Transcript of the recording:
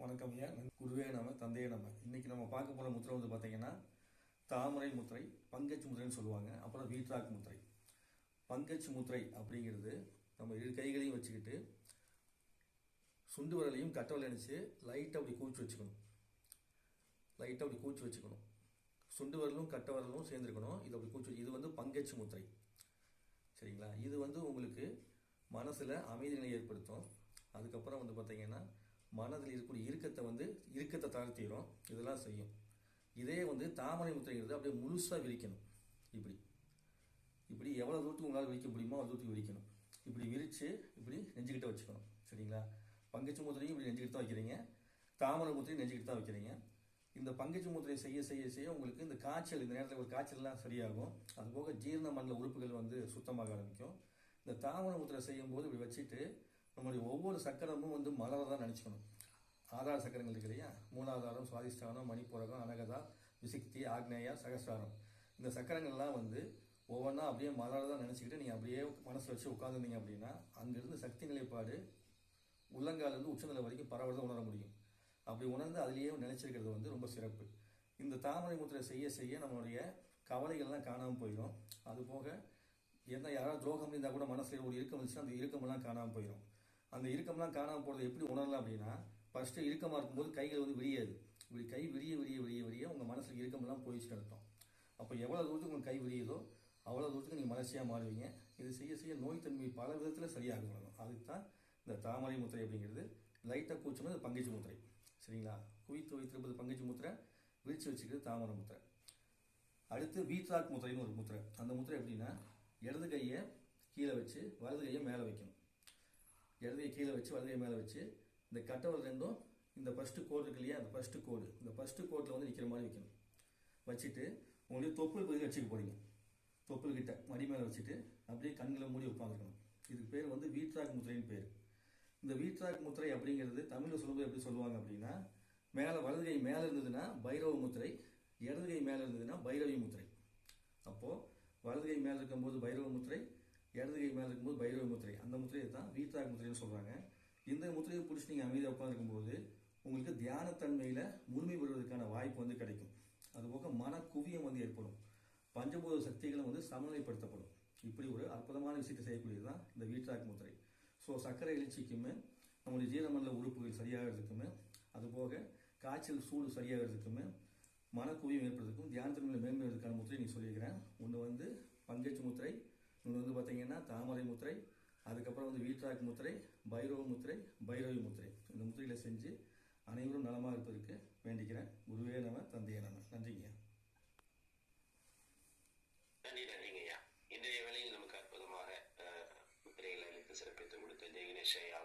வணக்கம் ஐயா. குருவே நம்ம தந்தையே நம்ம இன்னைக்கு நம்ம பார்க்க போகிற முத்திரை வந்து பார்த்தீங்கன்னா தாமரை முத்திரை பங்கஜ் முத்திரைன்னு சொல்லுவாங்க. அப்புறம் வீட்ராக் முத்திரை. பங்கஜ் முத்திரை அப்படிங்கிறது நம்ம இரு கைகளையும் வச்சுக்கிட்டு சுண்டு விரலையும் கட்டவில் அணிச்சு லைட்டாக அப்படி கூச்சி வச்சுக்கணும். லைட்டாக அப்படி கூச்சி வச்சுக்கணும். சுண்டு விரலும் கட்ட விரலும் சேர்ந்துருக்கணும். இது அப்படி கூச்சி இது வந்து பங்கஜ் முத்திரை. சரிங்களா? இது வந்து உங்களுக்கு மனசில் அமைதி நிலை ஏற்படுத்தும். அதுக்கப்புறம் வந்து பார்த்தீங்கன்னா மனதில் இருக்கக்கூடிய இறுக்கத்தை வந்து இறுக்கத்தை தாழ்த்திடும் இதெல்லாம் செய்யும். இதே வந்து தாமரை முத்திரைங்கிறது அப்படியே முழுசாக விரிக்கணும். இப்படி. இப்படி எவ்வளோ தூரத்துக்கு உங்களால் விரிக்க முடியுமோ அவ்வளோ தூரத்துக்கு விரிக்கணும். இப்படி விரித்து இப்படி நெஞ்சுக்கிட்ட வச்சுக்கணும். சரிங்களா? பங்குச்சு முத்திரையும் இப்படி நெஞ்சுக்கிட்டு தான் வைக்கிறீங்க. தாமரை முத்திரையும் நெஞ்சுக்கிட்டு தான் வைக்கிறீங்க. இந்த பங்குச்சு முத்திரை செய்ய செய்ய செய்ய உங்களுக்கு இந்த காய்ச்சல் இந்த நேரத்தில் ஒரு காய்ச்சல்லாம் சரியாகும். அதுபோக ஜீரண மண்டல உறுப்புகள் வந்து சுத்தமாக ஆரம்பிக்கும். இந்த தாமரை முத்திரை செய்யும் போது இப்படி வச்சுட்டு நம்மளுடைய ஒவ்வொரு சக்கரமும் வந்து மலரை தான் நினச்சிக்கணும். ஆதார சக்கரங்கள் இருக்கு இல்லையா? மூலாதாரம் சுவாதிஷ்டானம் மணிப்புரகம் அனகதா விசிக்தி ஆக்னேயா சகசிராரம் இந்த சக்கரங்கள்லாம் வந்து ஒவ்வொன்றா அப்படியே மலரை தான் நினச்சிக்கிட்டு நீங்கள் அப்படியே மனசில் வச்சு உட்காந்துருந்தீங்க அப்படின்னா அங்கிருந்து சக்தி நிலைப்பாடு உள்ளங்காலேருந்து உச்சநிலை வரைக்கும் பரவதை உணர முடியும். அப்படி உணர்ந்து அதுலேயே நினைச்சிருக்கிறது வந்து ரொம்ப சிறப்பு. இந்த தாமரை முத்திரை செய்ய செய்ய நம்மளுடைய கவலைகள்லாம் காணாமல் போயிடும் அது போக எந்த யாராவது துரோகம் இருந்தால் கூட மனசில் ஒரு இறுக்கம் இருந்துச்சுன்னா அந்த இறுக்கமெல்லாம் காணாமல் போயிடும் அந்த இறுக்கம்லாம் காணாமல் போகிறது எப்படி உணரலாம் அப்படின்னா ஃபஸ்ட்டு இறுக்கமாக இருக்கும்போது கைகள் வந்து விரியாது. இப்படி கை விரிய விரிய விரிய விரிய உங்கள் மனசுக்கு இறுக்கம்லாம் போயிடுச்சு அர்த்தம். அப்போ எவ்வளோ தூரத்துக்கு உங்கள் கை விரியுதோ அவ்வளோ தூரத்துக்கு நீங்கள் மலர்ச்சியாக மாறுவீங்க. இது செய்ய செய்ய நோய் தன்மை பல விதத்தில் சரியாக வரும் அதுக்கு தான் இந்த தாமரை முத்திரை அப்படிங்கிறது லைட்டாக கூச்சணும் அது முத்திரை. சரிங்களா? குவித்து வைத்திருப்பது பங்குச்சு முத்திரை விரிச்சு வச்சுக்கிறது தாமரை முத்திரை. அடுத்து வீட்ராக் முத்திரைன்னு ஒரு முத்திரை. அந்த முத்திரை எப்படின்னா இடது கையை கீழே வச்சு வலது கையை மேலே வைக்கணும். இடதையை கீழே வச்சு வலதையை மேலே வச்சு இந்த கட்டவர் ரெண்டும் இந்த ஃபஸ்ட்டு கோடு இருக்கு இல்லையா அந்த ஃபஸ்ட்டு கோடு. இந்த ஃபஸ்ட்டு கோட்டில் வந்து நிற்கிற மாதிரி வைக்கணும். வச்சுட்டு உங்களுடைய தொப்புள் பகுதி வச்சுக்க போறீங்க. தொப்புள் கிட்ட மடி மேலே வச்சுட்டு அப்படியே கண்களை மூடி உட்காந்துருக்கணும் இதுக்கு பேர் வந்து வீட்ராக் முத்திரைன்னு பேர். இந்த வீட்ராக் முத்திரை அப்படிங்கிறது தமிழில் சொல்லும்போது எப்படி சொல்லுவாங்க அப்படின்னா மேலே வலது கை மேலே இருந்ததுன்னா பைரவ முத்திரை இடது கை மேலே இருந்ததுன்னா பைரவி முத்திரை. அப்போது வலது கை மேலே இருக்கும்போது பைரவ முத்திரை இடது கை மேலே இருக்கும்போது பைரவ முத்திரை. அந்த முத்திரையை தான் வீட்ராக் முத்திரைன்னு சொல்கிறாங்க இந்த முத்திரையை பிடிச்சி நீங்கள் அமைதியாக உட்காந்துருக்கும்போது உங்களுக்கு தியானத்தன்மையில் முழுமை பெறுவதற்கான வாய்ப்பு வந்து கிடைக்கும். அதுபோக மன குவியம் வந்து ஏற்படும். பஞ்சபூத சக்திகளும் வந்து சமநிலைப்படுத்தப்படும். இப்படி ஒரு அற்புதமான விஷயத்தை செய்யக்கூடியது தான் இந்த வீட்ராக் முத்திரை. ஸோ சர்க்கரை எழுச்சிக்குமே நம்மளுடைய ஜீரமண்டல உறுப்புகள் சரியாகிறதுக்குமே அதுபோக காய்ச்சல் சூடு சரியாகிறதுக்குமே மனக்குவியம் ஏற்படுறதுக்கும் தியானத்தின் மேம்படுறதுக்கான முத்திரை நீ சொல்லியிருக்கிறேன். ஒன்று வந்து பங்கேற்று முத்திரை இன்னொன்று வந்து பார்த்தீங்கன்னா தாமரை முத்திரை அதுக்கப்புறம் வந்து வீட்ராக் முத்திரை பைரவ முத்திரை பைரவி முத்திரை. இந்த முத்திரைகளை செஞ்சு அனைவரும் நலமாக இருப்பதற்கு வேண்டிக்கிறேன். குருவே நம தந்தையே நம. நன்றிங்கய்யா. நன்றி நன்றிங்கய்யா. இன்றைய வேளையில் நமக்கு அற்புதமாக முத்திரைகளை அளித்து சிறப்பித்து கொடுத்த ஜெயகணேஷ் ஐயா